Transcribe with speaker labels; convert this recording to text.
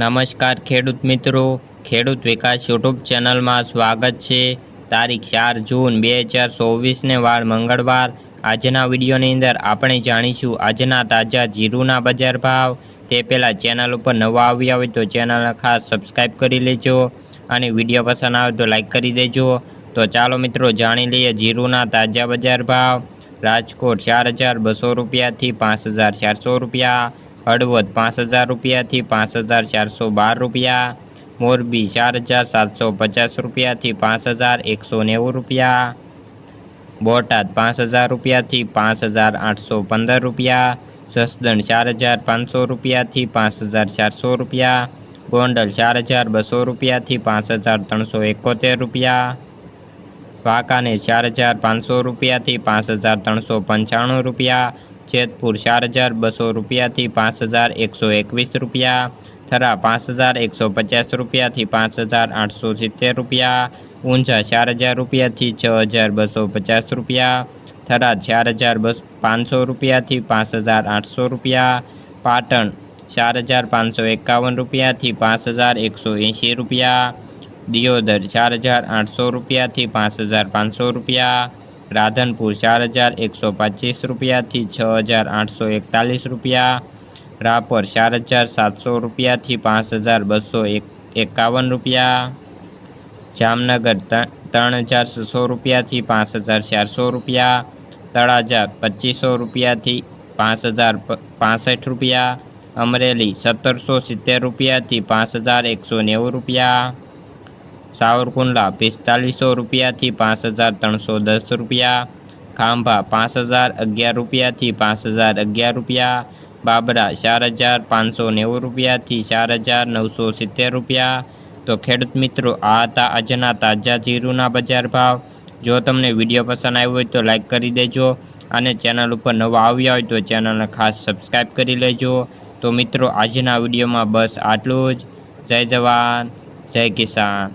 Speaker 1: નમસ્કાર ખેડૂત મિત્રો. ખેડૂત વિકાસ યુટ્યુબ ચેનલમાં સ્વાગત છે. તારીખ ચાર જૂન બે હજાર ચોવીસને વાર મંગળવાર. આજના વિડીયોની અંદર આપણે જાણીશું આજના તાજા જીરુના બજાર ભાવ. તે પહેલાં ચેનલ ઉપર નવા આવ્યા હોય તો ચેનલને ખાસ સબસ્ક્રાઈબ કરી લેજો અને વીડિયો પસંદ આવે તો લાઈક કરી દેજો. તો ચાલો મિત્રો જાણી લઈએ જીરુના તાજા બજાર ભાવ. રાજકોટ ચાર હજાર બસો રૂપિયાથી પાંચ હજાર ચારસો રૂપિયા. હળવદ પાંચ હજાર રૂપિયાથી પાંચ હજાર ચારસો બાર રૂપિયા, મોરબી ચાર હજાર સાતસો પચાસ રૂપિયાથી પાંચ હજાર એકસો નેવું રૂપિયા, બોટાદ પાંચ હજાર રૂપિયાથી પાંચ હજાર આઠસો પંદર રૂપિયા, જસદણ ચાર હજાર પાંચસો રૂપિયાથી પાંચ હજાર ચારસો રૂપિયા, ગોંડલ ચાર હજાર બસો રૂપિયાથી પાંચ હજાર ત્રણસો એકોતેર રૂપિયા, વાંકાનેર ચાર હજાર પાંચસો રૂપિયાથી પાંચ હજાર ત્રણસો પંચાણું રૂપિયા જેતપુર ચાર હજાર બસો રૂપિયાથી પાંચ હજાર એકસો એકવીસ રૂપિયા, થરા પાંચ હજાર એકસો પચાસ રૂપિયાથી પાંચ હજાર આઠસો સિત્તેર રૂપિયા, ઊંઝા ચાર હજાર રૂપિયાથી છ હજાર બસો પચાસ રૂપિયા, થરા ચાર હજાર બસ પાંચસો રૂપિયાથી પાંચ હજાર આઠસો રૂપિયા, પાટણ ચાર હજાર પાંચસો એકાવન રૂપિયાથી પાંચ હજાર એકસો એંશી રૂપિયા, દિયોદર ચાર હજાર આઠસો રૂપિયાથી પાંચ હજાર પાંચસો રૂપિયા રાધનપુર ચાર હજાર એકસો પચીસ રૂપિયાથી છ હજાર આઠસો એકતાલીસ રૂપિયા. રાપર ચાર હજાર સાતસો રૂપિયાથી પાંચ હજાર બસો એક એકાવન રૂપિયા. જામનગર ત્રણ હજાર છસો રૂપિયાથી પાંચ હજાર ચારસો રૂપિયા. તળાજા પચીસો રૂપિયાથી પાંચ હજાર પાસઠ રૂપિયા. અમરેલી સત્તરસો સિત્તેર રૂપિયાથી પાંચ હજાર એકસો નેવું રૂપિયા. સાવરકુંડલા પિસ્તાલીસો રૂપિયાથી પાંચ હજાર ત્રણસો દસ રૂપિયા. ખાંભા પાંચ હજાર અગિયાર રૂપિયાથી પાંચ હજાર અગિયાર રૂપિયા. બાબરા ચાર હજાર પાંચસો નેવું રૂપિયાથી ચાર હજાર નવસો સિત્તેર રૂપિયા. તો ખેડૂત મિત્રો, આ હતા આજના તાજા જીરુના બજાર ભાવ. જો તમને વીડિયો પસંદ આવ્યો હોય તો લાઈક કરી દેજો અને ચેનલ ઉપર નવા આવ્યા હોય તો ચેનલને ખાસ સબસ્ક્રાઈબ કરી લેજો. તો મિત્રો, આજના વિડીયોમાં બસ આટલું જ. જય જવાન, જય કિસાન.